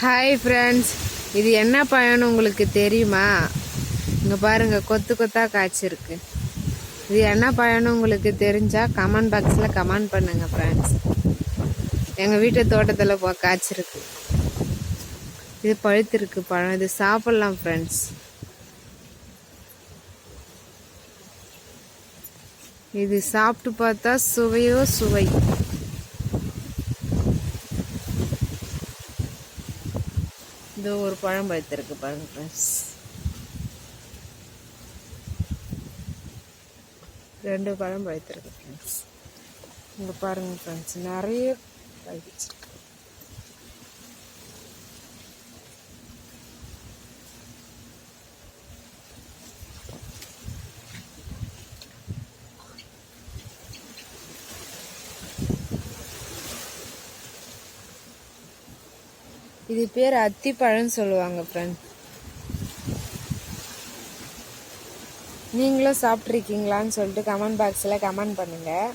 Hi friends இது என்ன பழம்னு உங்களுக்கு தெரியுமா? இங்கே பாருங்கள் கொத்து கொத்தாக காய்ச்சிருக்கு இது என்ன பழம்னு உங்களுக்கு தெரிஞ்சால் கமெண்ட் பாக்ஸில் கமெண்ட் பண்ணுங்கள் ஃப்ரெண்ட்ஸ் எங்கள் வீட்டு தோட்டத்தில் போ காய்ச்சிருக்கு இது பழுத்திருக்கு பழம். இது சாப்பிட்லாம் ஃப்ரெண்ட்ஸ் இது சாப்பிட்டு பார்த்தா சுவையோ சுவை. இது ஒரு பழம் பழுத்திருக்கு பாருங்க ஃப்ரெண்ட்ஸ் ரெண்டு பழம் பழுத்திருக்கு ஃப்ரெண்ட்ஸ் இங்கே பாருங்க ஃப்ரெண்ட்ஸ் நிறைய பழுத்திருக்கு இது பேர் அத்திப்பழம்னு சொல்லுவாங்க ஃப்ரெண்ட் நீங்களும் சாப்பிட்ருக்கீங்களான்னு சொல்லிட்டு கமெண்ட் பாக்ஸில் கமெண்ட் பண்ணுங்கள்